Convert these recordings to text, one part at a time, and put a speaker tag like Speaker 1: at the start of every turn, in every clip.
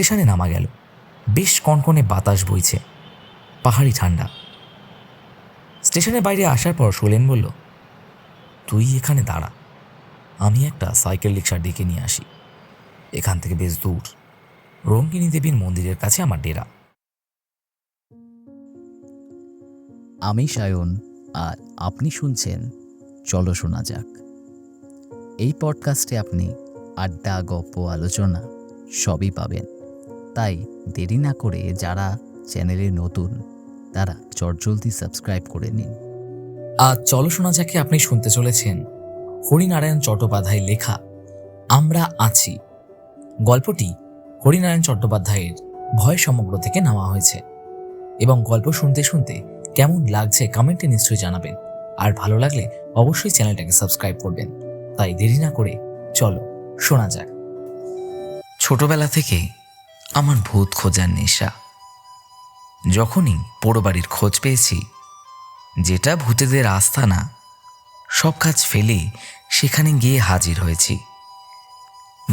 Speaker 1: স্টেশনে নামা গেল। বেশ কনকনে বাতাস বইছে। পাহাড়ি ঠান্ডা। স্টেশনের বাইরে আসার পর শোলেন বলল, তুই এখানে দাঁড়া। আমি একটা সাইকেল রিক্সা ডেকে নিয়ে আসি। এখান থেকে বেশ দূর। রঙ্গিনী দেবীর মন্দিরের কাছে আমার ডেরা।
Speaker 2: আমি সায়ন, আর আপনি শুনছেন চলো শোনা যাক। এই পডকাস্টে আপনি আড্ডা, গপ্প, আলোচনা সবই পাবেন। তাই দেরি না করে যারা চ্যানেলে নতুন তারা চটজলদি সাবস্ক্রাইব করে নিন।
Speaker 1: আজ চলো শোনা যাকে আপনি শুনতে চলেছেন। হরিনারায়ণ চট্টোপাধ্যায় লেখা আমরা আছি। গল্পটি হরিনারায়ণ চট্টোপাধ্যায়ের ভয় সমগ্র থেকে নেওয়া হয়েছে। এবং গল্প শুনতে শুনতে কেমন লাগছে কমেন্টে নিশ্চয়ই জানাবেন। আর ভালো লাগলে অবশ্যই চ্যানেলটাকে সাবস্ক্রাইব করবেন। তাই দেরি না করে চলো শোনা যাক। ছোটবেলা থেকে আমার ভূত খোঁজার নেশা। যখনই পোড়ো বাড়ির খোঁজ পেয়েছি, যেটা ভূতেদের আস্থানা সব কাজ ফেলে সেখানে গিয়ে হাজির হয়েছি।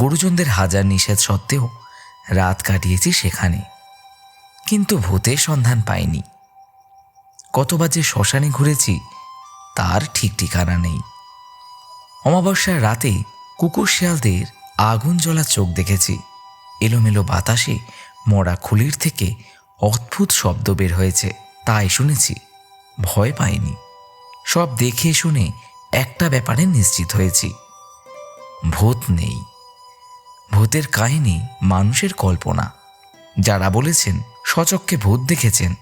Speaker 1: গুরুজনদের হাজার নিষেধ সত্ত্বেও রাত কাটিয়েছি সেখানে। কিন্তু ভূতের সন্ধান পাইনি। কতবার যে শ্মশানে ঘুরেছি, তার ঠিক ঠিকানা নেই। অমাবস্যার রাতে কুকুর শিয়ালদের আগুন জ্বলা চোখ দেখেছি। এলোমেলো বাতাসে মরা খুলির থেকে অদ্ভুত শব্দ বের হয়েছে। তাই শুনেছি, ভয় পাইনি। সব দেখে শুনে একটা ব্যাপারে নিশ্চিত হয়েছি। ভূত নেই। ভূতের কাহিনী মানুষের কল্পনা। যারা বলেছেন, সচক্ষে ভূত দেখেছেন,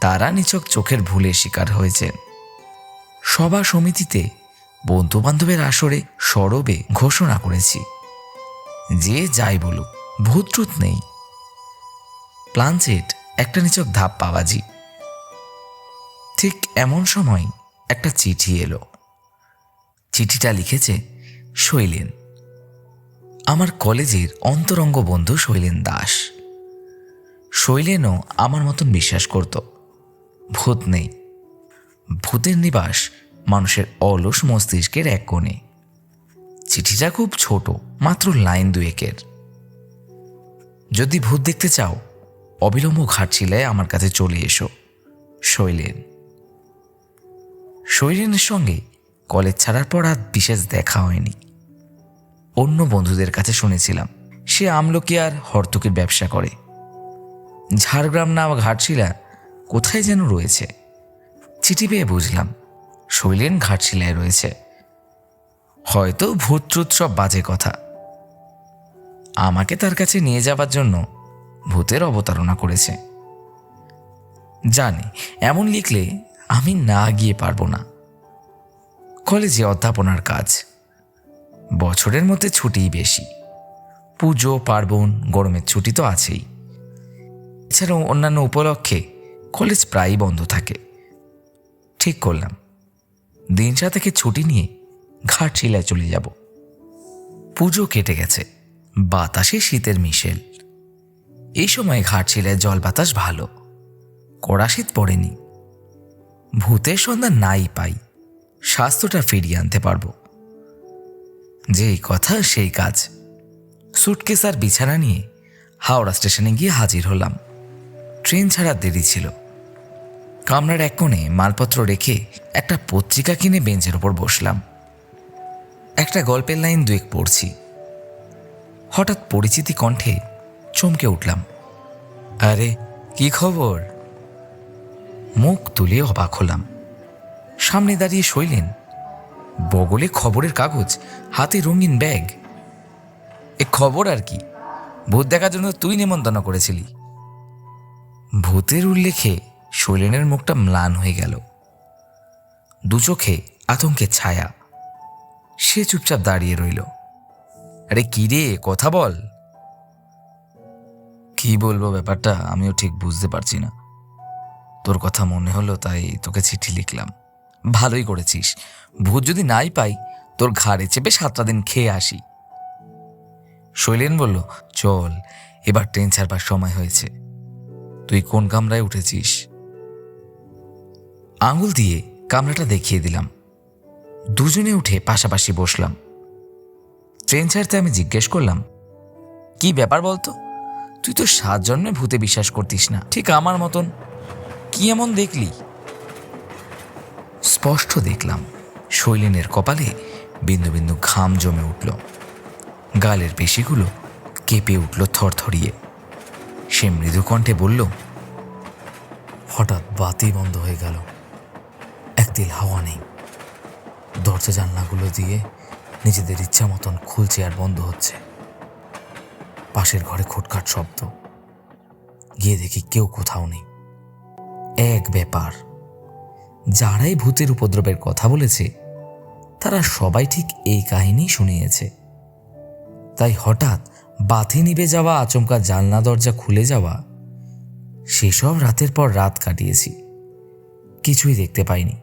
Speaker 1: তারা নিচক চোখের ভুলের শিকার হয়েছেন। সভা সমিতিতে বন্ধু বান্ধবের আসরে সরবে ঘোষণা করেছি। যে যাই বলুক ভূত ট্রুত নেই। প্লানচেট একটা নিচক ধাপ পাওয়াজি। ঠিক এমন সময় একটা চিঠি এলো। চিঠিটা লিখেছে শৈলেন। আমার কলেজের অন্তরঙ্গ বন্ধু শৈলেন দাস। শৈলেনও আমার মতন বিশ্বাস করত। ভূত নেই। ভূতের নিবাস মানুষের অলস মস্তিষ্কের এক কোণে। চিঠিটা খুব ছোট, মাত্র লাইন দুয়েকের। যদি ভূত দেখতে চাও, অবিলম্ব ঘাটছিলায় আমার কাছে চলে এসো, শৈলেন। শৈলেনের সঙ্গে কলেজ ছাড়ার পর আর বিশেষ দেখা হয়নি। অন্য বন্ধুদের কাছে শুনেছিলাম, সে আমলকি আর হর্তুকির ব্যবসা করে। ঝাড়গ্রাম না ঘাটশিলা কোথায় যেন রয়েছে। চিঠি পেয়ে বুঝলাম, শৈলেন ঘাটশিলায় রয়েছে। হয়তো ভূত সব বাজে কথা। আমাকে তার কাছে নিয়ে যাবার জন্য ভূতের অবতারণা করেছে। জানি, এমন লিখলে আমি না গিয়ে পারব না। কলেজে অধ্যাপনার কাজ। বছরের মধ্যে ছুটিই বেশি। পুজো, পার্বণ, গরমের ছুটি তো আছেই। এছাড়াও অন্যান্য উপলক্ষে কলেজ প্রায়ই বন্ধ থাকে। ঠিক করলাম। দিন থেকে ছুটি নিয়ে ঘাটশিলায় চলে যাব। পুজো কেটে গেছে। বাতাসে শীতের মিশেল। এই সময় ঘাটশিলায় জল বাতাস ভালো। কড়া শীত পড়েনি। ভূতের সন্ধান নাই পাই। স্বাস্থ্যটা ফিরিয়ে আনতে পারব। যেই কথা, সেই কাজ। সুটকেস আর বিছানা নিয়ে হাওড়া স্টেশনে গিয়ে হাজির হলাম। ট্রেন ছাড়া দেরি ছিল। কামরার এক কোণে মালপত্র রেখে একটা পত্রিকা কিনে বেঞ্চের ওপর বসলাম। একটা গল্পের লাইন দুয়েক পড়ছি। হঠাৎ পরিচিতি কণ্ঠে চমকে উঠলাম। আরে, কি খবর? মুখ তুলে অবাক হলাম। সামনে দাঁড়িয়ে শৈলেন, বগলে খবরের কাগজ, হাতে রঙিন ব্যাগ। এ খবর আর কি? ভূত দেখার জন্য তুই নিমন্ত্রণ করেছিলি। ভূতের উল্লেখে শৈলেনের মুখটা ম্লান হয়ে গেল। দু চোখে আতঙ্কের ছায়া। সে চুপচাপ দাঁড়িয়ে রইল। আরে কি রে, কথা বল। কি বলব ব্যাপারটা, আমিও ঠিক বুঝতে পারছি না। তোর কথা মনে হলো, তাই তোকে চিঠি লিখলাম। ভালোই করেছিস। ভূত যদি নাই পাই, তোর ঘাড়ে চেপে সাতটা দিন খেয়ে আসি। শৈলেন বলল, চল, এবার ট্রেন ছাড়বার সময় হয়েছে। তুই কোন কামরায় উঠেছিস? আঙুল দিয়ে কামরাটা দেখিয়ে দিলাম। দুজনে উঠে পাশাপাশি বসলাম। ট্রেন ছাড়তে আমি জিজ্ঞেস করলাম, কি ব্যাপার বলতো? তুই তো সাত জন্মে ভূতে বিশ্বাস করতিস না, ঠিক আমার মতন। কি এমন দেখলি? স্পষ্ট দেখলাম, শৈলেনের কপালে বিন্দু বিন্দু ঘাম জমে উঠল। গালের পেশিগুলো কেঁপে উঠল থরথরিয়ে। সে মৃদু কণ্ঠে বলল,
Speaker 3: হঠাৎ বাতি বন্ধ হয়ে গেল। একতিল হাওয়া নেই। দরজা জানলাগুলো দিয়ে নিজেদের ইচ্ছা মতন খুলছে আর বন্ধ হচ্ছে। পাশের ঘরে খুটখাট শব্দ। গিয়ে দেখি কেউ কোথাও নেই।
Speaker 1: এক ব্যাপার। যারাই ভূতের উপদ্রবের কথা বলেছে, তারা সবাই ঠিক এই কাহিনী শুনিয়েছে। তাই হঠাৎ বাতি নিভে যাওয়া, আচমকা জানলা দরজা খুলে যাওয়া, সেসব রাতের পর রাত কাটিয়েছি। কিছুই দেখতে পাইনি।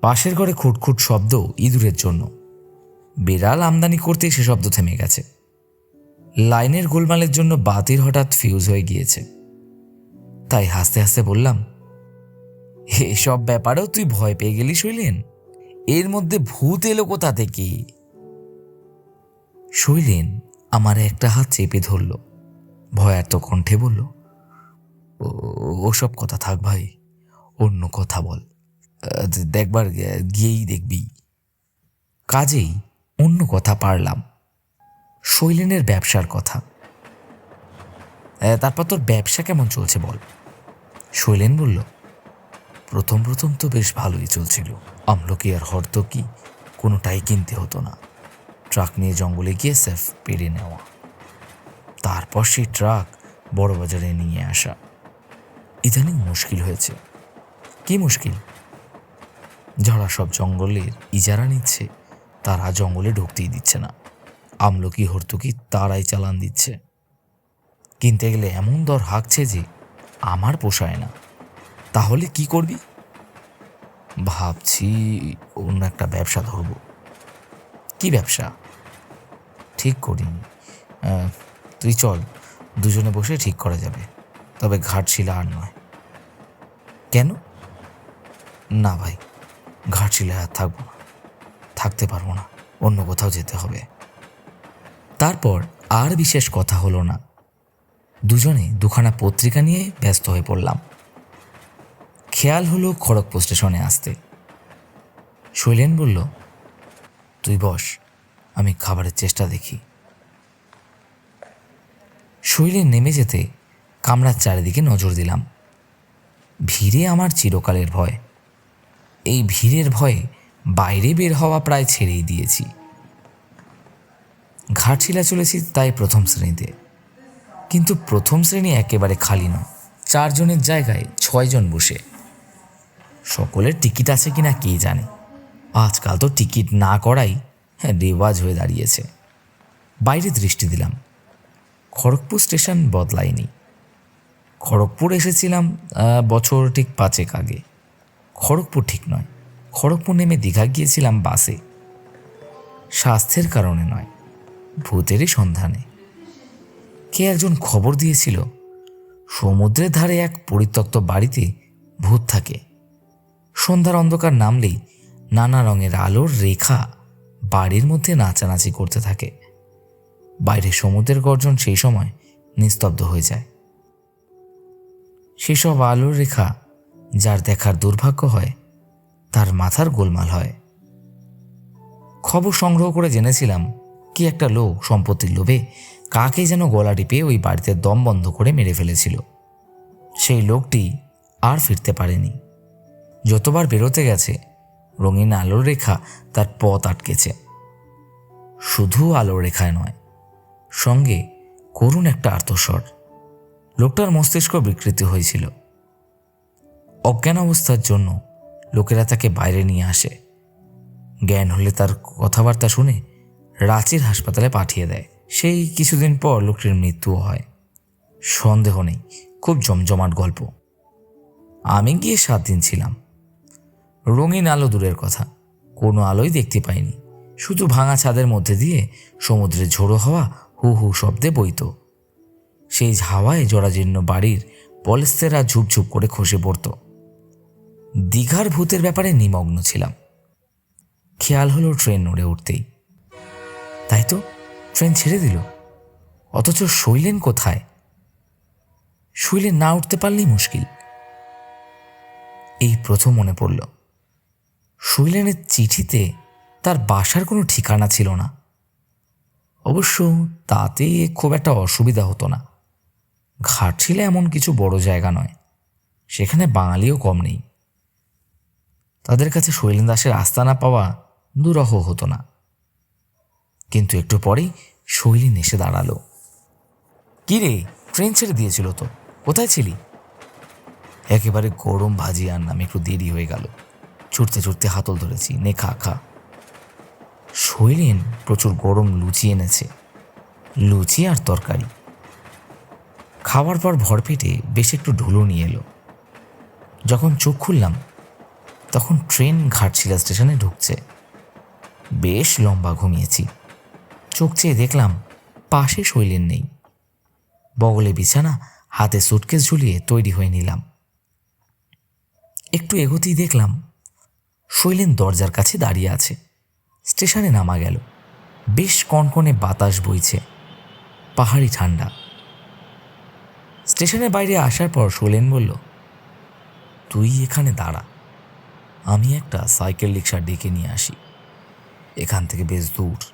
Speaker 1: পাশের ঘরে খুটখুট শব্দ ইঁদুরের জন্য। বিড়াল আমদানি করতেই সে শব্দ থেমে গেছে। লাইনের গোলমালের জন্য বাতির হঠাৎ ফিউজ হয়ে গিয়েছে। তাই হাসতে হাসতে বললাম, এসব ব্যাপারেও তুই ভয় পেয়ে গেলি শৈলেন? এর মধ্যে ভূত এলো কোথা থেকে? শৈলেন আমার একটা হাত চেপে ধরল, ভয়ার্ত কণ্ঠে বলল, "ও- ওসব কথা থাক ভাই, অন্য কথা বল। দেখবার, গিয়েই দেখবি। কাজেই অন্য কথা পারলাম। শৈলেনের ব্যবসার কথা। তারপর তোর ব্যবসা কেমন চলছে বল? শৈলেন বলল, প্রথম প্রথম তো বেশ ভালোই চলছিল। আমলকি আর হরতকি কোনোটাই কিনতে হতো না। ট্রাক নিয়ে জঙ্গলে গিয়ে সেফ পেরে নেওয়া। তারপর সেই ট্রাক বড় বাজারে নিয়ে আসা। ইদানিং মুশকিল হয়েছে। কি মুশকিল? যারা সব জঙ্গলের ইজারা নিচ্ছে তারা জঙ্গলে ঢুকতেই দিচ্ছে না। আমলকি, হর্তুকি তারাই চালান দিচ্ছে। কিনতে গেলে এমন দর হাঁকছে যে আমার পোষায় না। তাহলে কি করবি? ভাবছি অন্য একটা ব্যবসা ধরব। কি ব্যবসা? ঠিক করিনি তুই চল, দুজনে বসে ঠিক করা যাবে। তবে ঘাটশিলা আর নয়। কেন? না ভাই, ঘাটশিলায় আর থাকব না। থাকতে পারব না, অন্য কোথাও যেতে হবে। তারপর আর বিশেষ কথা হলো না। দুজনে দুখানা পত্রিকা নিয়ে ব্যস্ত হয়ে পড়লাম। খেয়াল হলো খড়গপুর স্টেশনে আসতে। শৈলেন বলল, তুই বস, আমি খাবারের চেষ্টা দেখি। শৈলেন নেমে যেতে কামরার চারিদিকে নজর দিলাম। ভিড়ে আমার চিরকালের ভয়। এই ভিড়ের ভয়ে বাইরে বের হওয়া প্রায় ছেড়েই দিয়েছি। ঘাটশিলা চলেছি তাই প্রথম শ্রেণীতে। কিন্তু প্রথম শ্রেণি একেবারে খালি নয়, চারজনের জায়গায় ছয়জন বসে। সকলের টিকিট আছে কিনা কে জানে। আজকাল তো টিকিট না করাই হ্যাঁ রেওয়াজ হয়ে দাঁড়িয়েছে। বাইরে দৃষ্টি দিলাম। খড়গপুর স্টেশন বদলায়নি। খড়গপুর এসেছিলাম বছর ঠিক পাঁচেক আগে। খড়গপুর ঠিক নয়। খড়গপুর নেমে দীঘা গিয়েছিলাম বাসে। স্বাস্থ্যের কারণে নয়, ভূতেরই সন্ধানে। কে একজন খবর দিয়েছিল, সমুদ্রের ধারে এক পরিত্যক্ত বাড়িতে ভূত থাকে। সন্ধ্যার অন্ধকার নামলেই নানা রঙের আলোর রেখা বাড়ির মধ্যে নাচানাচি করতে থাকে। বাইরে সমুদ্রের গর্জন সেই সময় নিস্তব্ধ হয়ে যায়। সেসব আলোর রেখা যার দেখার দুর্ভাগ্য হয় তার মাথার গোলমাল হয়। খবর সংগ্রহ করে জেনেছিলাম, কি একটা লোক সম্পত্তির লোভে কাকে যেন গলা টিপে ওই বাড়িতে দম বন্ধ করে মেরে ফেলেছিল। সেই লোকটি আর ফিরতে পারেনি। যতবার বেরোতে গেছে, রঙিন আলোর রেখা তার পথ আটকেছে। শুধু আলোর রেখায় নয়, সঙ্গে করুণ একটা আর্তস্বর। লোকটার মস্তিষ্ক বিকৃতি হয়েছিল। অজ্ঞান অবস্থার জন্য লোকেরা তাকে বাইরে নিয়ে আসে। জ্ঞান হলে তার কথাবার্তা শুনে রাঁচির হাসপাতালে পাঠিয়ে দেয়। সেই কিছুদিন পর লোকটির মৃত্যুও হয়। সন্দেহ নেই, খুব জমজমাট গল্প। আমি গিয়ে সাত দিন ছিলাম। রঙিন আলো দূরের কথা, কোনো আলোই দেখতে পাইনি। শুধু ভাঙা ছাদের মধ্যে দিয়ে সমুদ্রে ঝোড়ো হাওয়া হু হু শব্দে বইত। সেই হাওয়ায় জরাজীর্ণ বাড়ির পলেস্তেরা ঝুপঝুপ করে খসে পড়ত। দীঘার ভূতের ব্যাপারে নিমগ্ন ছিলাম। খেয়াল হলো ট্রেন নড়ে উঠতেই। তাই তো, ট্রেন ছেড়ে দিল। অথচ শৈলেন কোথায়? শুইলে না উঠতে পারলেই মুশকিল। এই প্রথম মনে পড়ল। শৈলেনের চিঠিতে তার বাসার কোনো ঠিকানা ছিল না। অবশ্য তাতে খুব একটা অসুবিধা হতো না। ঘাটশিলা এমন কিছু বড় জায়গা নয়। সেখানে বাঙালিও কম নেই। তাদের কাছে শৈলেন দাসের আস্তানা পাওয়া দুরহ হতো না। কিন্তু একটু পরেই শৈলীন এসে দাঁড়াল। কি রে, ট্রেন ছেড়ে দিয়েছিল তো, কোথায় ছিলি? একেবারে গরম ভাজি আর নামে একটু দেরি হয়ে গেল। ছুটতে ছুটতে হাতল ধরেছি নে খা। খা শৈলেন প্রচুর গরম লুচি এনেছে, লুচি আর তরকারি। খাওয়ার পর ভরপেটে বেশ একটু ঢুলো নিয়ে এলো। যখন চোখ খুললাম তখন ট্রেন ঘাটশিলা স্টেশনে ঢুকছে। বেশ লম্বা ঘুমিয়েছি। চোখ চেয়ে দেখলাম পাশে শৈলেন নেই। বগলে বিছানা, হাতে সুটকেস ঝুলিয়ে তৈরি হয়ে নিলাম। একটু এগোতেই দেখলাম শৈলেন দরজার কাছে দাঁড়িয়ে আছে। স্টেশনে নামা গেল। বেশ কনকনে বাতাস বইছে। পাহাড়ি ঠান্ডা। স্টেশনের বাইরে আসার পর শৈলেন বলল, তুই এখানে দাঁড়া। আমি একটা সাইকেল রিক্সা ডেকে নিয়ে আসি। এখান থেকে বেশ দূর।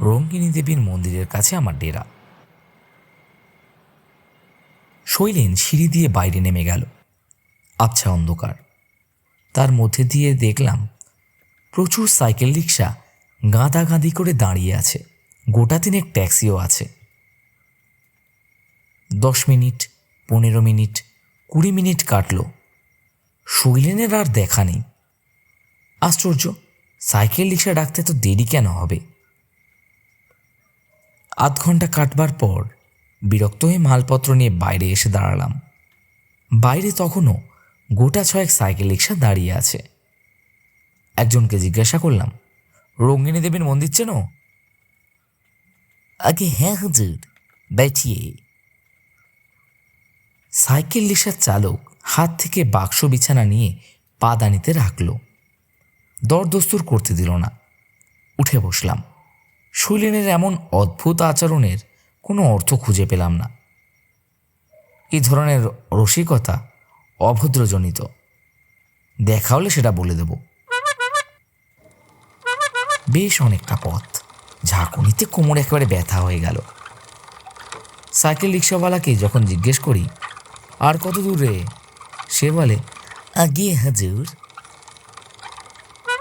Speaker 1: রঙ্গিনী দেবীর মন্দিরের কাছে আমার ডেরা। শৈলেন সিঁড়ি দিয়ে বাইরে নেমে গেল। আচ্ছা অন্ধকার। তার মধ্যে দিয়ে দেখলাম, প্রচুর সাইকেল রিক্সা গাঁদাগাঁদি করে দাঁড়িয়ে আছে। গোটা তিনেক ট্যাক্সিও আছে। দশ মিনিট, পনেরো মিনিট, কুড়ি মিনিট কাটলো। শৈলেনের আর দেখা নেই। আশ্চর্য, সাইকেল রিক্সা ডাকতে তো দেরি কেন হবে? আধ ঘণ্টা কাটবার পর বিরক্ত হয়ে মালপত্র নিয়ে বাইরে এসে দাঁড়ালাম। বাইরে তখনও গোটা ছয়েক সাইকেল রিক্সা দাঁড়িয়ে আছে। একজনকে জিজ্ঞাসা করলাম রঙ্গিনী দেবীর মন্দির চেনো? আগে হ্যাঁ হুজুর ব্যাঠিয়ে সাইকেল রিক্সার চালক হাত থেকে বাক্স বিছানা নিয়ে পাদানিতে রাখল। দরদস্তুর করতে দিল না। উঠে বসলাম। শৈলেনের এমন অদ্ভুত আচরণের কোনো অর্থ খুঁজে পেলাম না। এই ধরনের রসিকতা অভদ্রজনিত। দেখা হলে সেটা বলে দেব। বেশ অনেকটা পথ। ঝাঁকুনিতে কোমর একেবারে ব্যথা হয়ে গেল। সাইকেল রিক্সাওয়ালাকে যখন জিজ্ঞেস করি, আর কত দূরে সে বলে আগিয়ে হাজুর।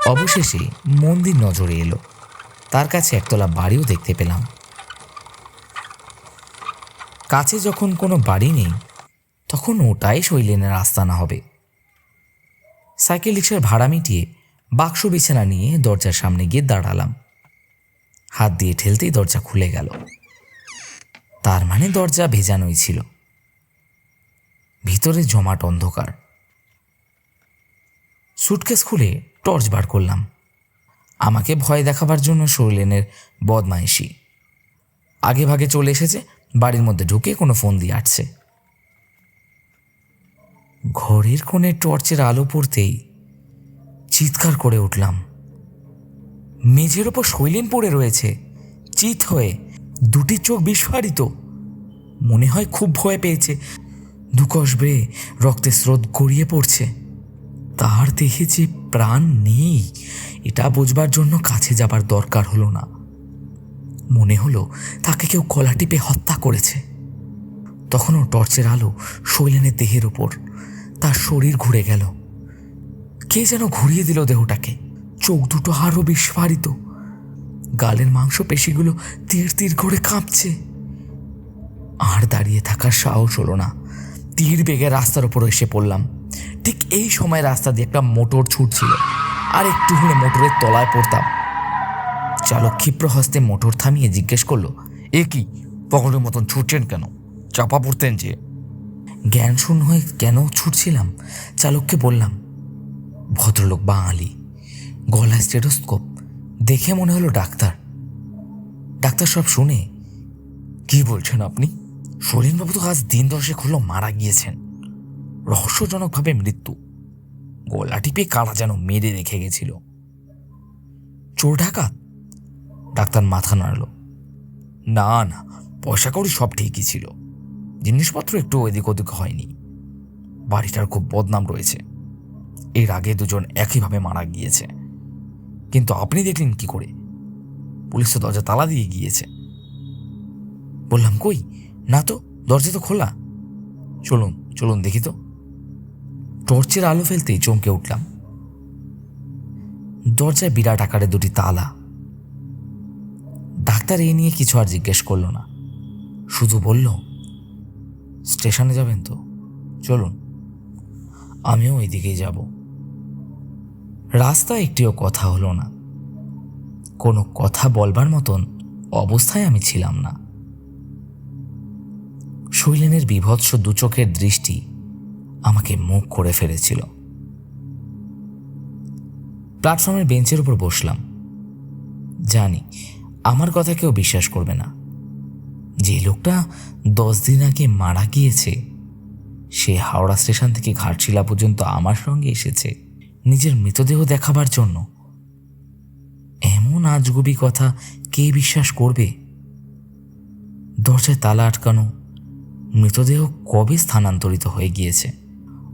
Speaker 1: অবশেষে মন্দির নজরে এলো। তার কাছে একতলা বাড়িও দেখতে পেলাম। কাছে যখন কোনো বাড়ি নেই, তখন ওটাই শৈলেনের আস্তানা হবে। সাইকেল রিক্সার ভাড়া মিটিয়ে বাক্স বিছানা নিয়ে দরজার সামনে গিয়ে দাঁড়ালাম। হাত দিয়ে ঠেলতেই দরজা খুলে গেল। তার মানে দরজা ভেজানোই ছিল। ভিতরে জমাট অন্ধকার। সুটকেস খুলে টর্চ বার করলাম। আমাকে ভয় দেখাবার জন্য শৈলেনের বদমাইশি। আগে ভাগে চলে এসেছে, বাড়ির মধ্যে ঢুকে কোনো ফোন দিয়ে আটছে। ঘরের কোণে টর্চের আলো পড়তেই চিৎকার করে উঠলাম। মেঝের ওপর শৈলেন পড়ে রয়েছে। চিত হয়ে দুটি চোখ বিস্ফারিত। মনে হয় খুব ভয় পেয়েছে। দুকশ বেয়ে রক্তের স্রোত গড়িয়ে পড়ছে। তার দেহে যে প্রাণ নেই, এটা বোঝবার জন্য কাছে যাবার দরকার হলো না। মনে হলো তাকে কেউ কলা টিপে হত্যা করেছে। তখনও টর্চের আলো শৈলেনের দেহের ওপর তার শরীর ঘুরে গেল। কে যেন ঘুরিয়ে দিল দেহটাকে, চোখ দুটো আরও বিস্ফারিত। গালের মাংস পেশিগুলো তীর তীর করে কাঁপছে। আর দাঁড়িয়ে থাকার সাহস হলো না। তীর বেগে রাস্তার ওপর এসে পড়লাম। ঠিক এই সময় রাস্তা দিয়ে একটা মোটর ছুটছিল। আর একটু হলে মোটরের তলায় পড়তাম। চালক ক্ষিপ্র হস্তে মোটর থামিয়ে জিজ্ঞেস করল, এ কি? পকলের মতন ছুটছেন কেন? চাপা পড়তেন যে। জ্ঞান শূন্য হয়ে কেন ছুটছিলাম? চালককে বললাম, ভদ্রলোক বাঙালি। গলায় স্টেটোস্কোপ দেখে মনে হলো ডাক্তার। ডাক্তার সব শুনে। কি বলছেন আপনি? সলিনবাবু তো আজ দিন দশেক হলো মারা গিয়েছেন। রহস্যজনকভাবে মৃত্যু। গলা টিপে কারা যেন মেরে রেখে গেছিল। চোর ডাকাত? ডাক্তার মাথা নাড়ল। না না, পয়সা কড়ি সব ঠিকই ছিল। জিনিসপত্র একটু এদিক ওদিক হয়নি। বাড়িটার খুব বদনাম রয়েছে। এর আগে দুজন একইভাবে মারা গিয়েছে। কিন্তু আপনি দেখলেন কি করে? পুলিশ তো দরজা তালা দিয়ে গিয়েছে। বললাম, কই? না তো, দরজা তো খোলা। চলুন চলুন দেখি তো। টর্চের আলো ফেলতেই চমকে উঠলাম। দরজায় বিরাট আকারে দুটি তালা। ডাক্তার এই নিয়ে কিছু আর জিজ্ঞেস করল না। শুধু বলল, স্টেশনে যাবেন তো? চলুন, আমিও ওই দিকেই যাব। রাস্তায় একটিও কথা হলো না। কোনো কথা বলবার মতন অবস্থায় আমি ছিলাম না। শৈলেনের বিভৎস দুচোখের দৃষ্টি আমাকে মুখ করে ফেলেছিল। প্ল্যাটফর্মের বেঞ্চের উপর বসলাম। জানি, আমার কথা কেউ বিশ্বাস করবে না। যে লোকটা দশ দিন আগে মারা গিয়েছে, সে হাওড়া স্টেশন থেকে ঘাটশিলা পর্যন্ত আমার সঙ্গে এসেছে নিজের মৃতদেহ দেখাবার জন্য। এমন আজগুবি কথা কে বিশ্বাস করবে? দরজায় তালা আটকানো মৃতদেহ কবে স্থানান্তরিত হয়ে গিয়েছে?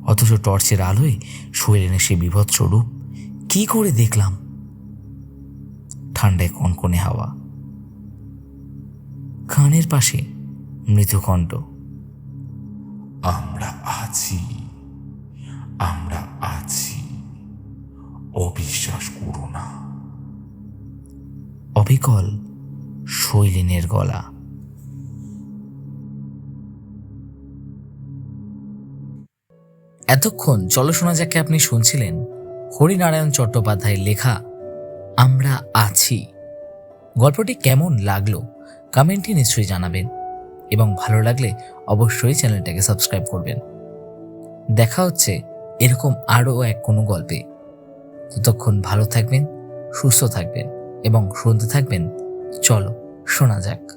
Speaker 1: অথচ টর্চের আলোয় শৈলেনের সে বিভৎস রূপ। কি করে দেখলাম? ঠান্ডায় কনকনে হাওয়া। কানের পাশে মৃদুকণ্ঠ
Speaker 4: আমরা আছি। আমরা আছি। অবিশ্বাস করো না।
Speaker 1: অবিকল শৈলিনের গলা। এতক্ষণ চলো শোনা যাকে আপনি শুনছিলেন, হরিনারায়ণ চট্টোপাধ্যায়ের লেখা, আমরা আছি। গল্পটি কেমন লাগল কমেন্টে নিশ্চয়ই জানাবেন এবং ভালো লাগলে অবশ্যই চ্যানেলটাকে সাবস্ক্রাইব করবেন। দেখা হচ্ছে এরকম আরও এক কোনো গল্পে। ততক্ষণ ভালো থাকবেন, সুস্থ থাকবেন এবং শুনতে থাকবেন। চলো শোনা যাক।